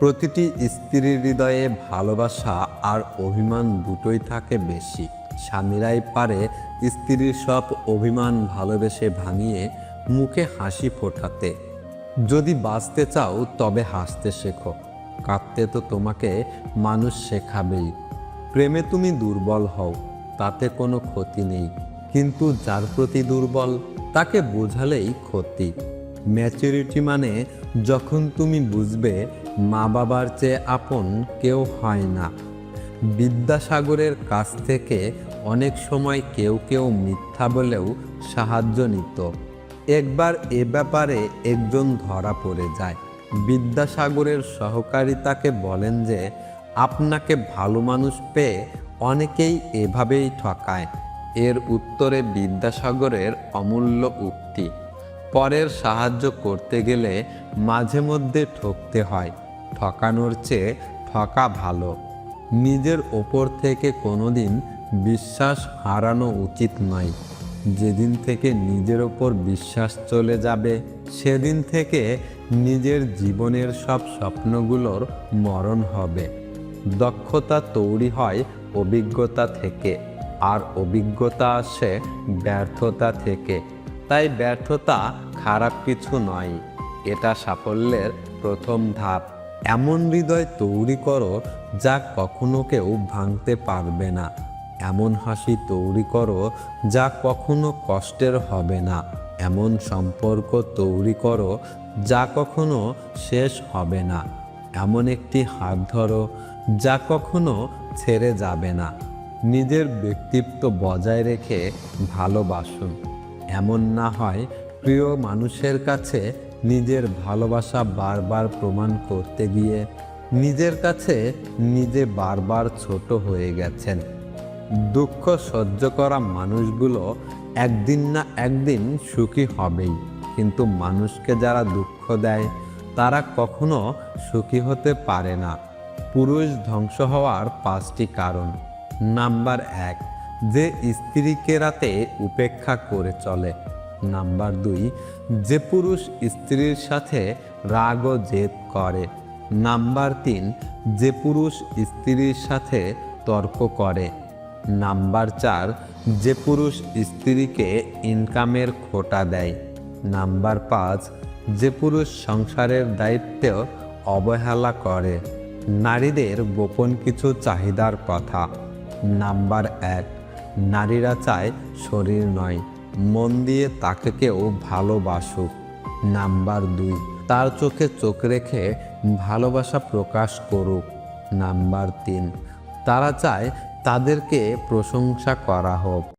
প্রতিটি স্ত্রীর হৃদয়ে ভালোবাসা আর অভিমান দুটোই থাকে বেশি। স্বামীরাই পারে স্ত্রীর সব অভিমান ভালোবেসে ভাঙিয়ে মুখে হাসি ফোটাতে। যদি বাঁচতে চাও, তবে হাসতে শেখো। কাঁদতে তো তোমাকে মানুষ শেখাবেই। প্রেমে তুমি দুর্বল হও, তাতে কোনো ক্ষতি নেই। কিন্তু যার প্রতি দুর্বল, তাকে বোঝালেই ক্ষতি। ম্যাচুরিটি মানে যখন তুমি বুঝবে মা বাবার চেয়ে আপন কেউ হয় না। বিদ্যাসাগরের কাছ থেকে অনেক সময় কেউ কেউ মিথ্যা বলেও সাহায্য নিত। একবার এ ব্যাপারে একজন ধরা পড়ে যায়। বিদ্যাসাগরের সহকারী তাকে বলেন যে, আপনাকে ভালো মানুষ পেয়ে অনেকেই এভাবেই ঠকায়। এর উত্তরে বিদ্যাসাগরের অমূল্য উক্তি, পরের সাহায্য করতে গেলে মাঝে মধ্যে ঠকতে হয়। ঠকানোর চেয়ে ঠকা ভালো। নিজের ওপর থেকে কোনো দিন বিশ্বাস হারানো উচিত নয়। যেদিন থেকে নিজের ওপর বিশ্বাস চলে যাবে, সেদিন থেকে নিজের জীবনের সব স্বপ্নগুলোর মরণ হবে। দক্ষতা তৈরি হয় অভিজ্ঞতা থেকে, আর অভিজ্ঞতা আসে ব্যর্থতা থেকে। তাই ব্যর্থতা খারাপ কিছু নয়, এটা সাফল্যের প্রথম ধাপ। এমন হৃদয় তৈরি করো যা কখনো কেউ ভাঙতে পারবে না। এমন হাসি তৈরি করো যা কখনো কষ্টের হবে না। এমন সম্পর্ক তৈরি করো যা কখনো শেষ হবে না। এমন একটি হাত ধরো যা কখনো ছেড়ে যাবে না। নিজের ব্যক্তিত্ব বজায় রেখে ভালোবাসুন এমন না হয় প্রিয় মানুষের কাছে নিজের ভালোবাসা বারবার প্রমাণ করতে গিয়ে নিজের কাছে নিজে বারবার ছোট হয়ে গেছেন। দুঃখ সহ্য করা মানুষগুলো একদিন না একদিন সুখী হবেই। কিন্তু মানুষকে যারা দুঃখ দেয়, তারা কখনো সুখী হতে পারে না। পুরুষ ধ্বংস হওয়ার পাঁচটি কারণ। নাম্বার এক, যে স্ত্রীকে রাতে উপেক্ষা করে চলে। নাম্বার দুই, যে পুরুষ স্ত্রীর সাথে রাগ ও জেদ করে। নাম্বার তিন, যে পুরুষ স্ত্রীর সাথে তর্ক করে। নাম্বার চার, যে পুরুষ স্ত্রীকে ইনকামের খোটা দেয়। নাম্বার পাঁচ, যে পুরুষ সংসারের দায়িত্বে অবহেলা করে। নারীদের গোপন কিছু চাহিদার কথা। নাম্বার এক, নারীরা চায় শরীর নয়। মন দিয়ে তাকে কেউ ভালোবাসুক নাম্বার দুই। তার চোখে চোখ রেখে ভালোবাসা প্রকাশ করুক, নাম্বার তিন। তারা চায় তাদেরকে প্রশংসা করা হোক।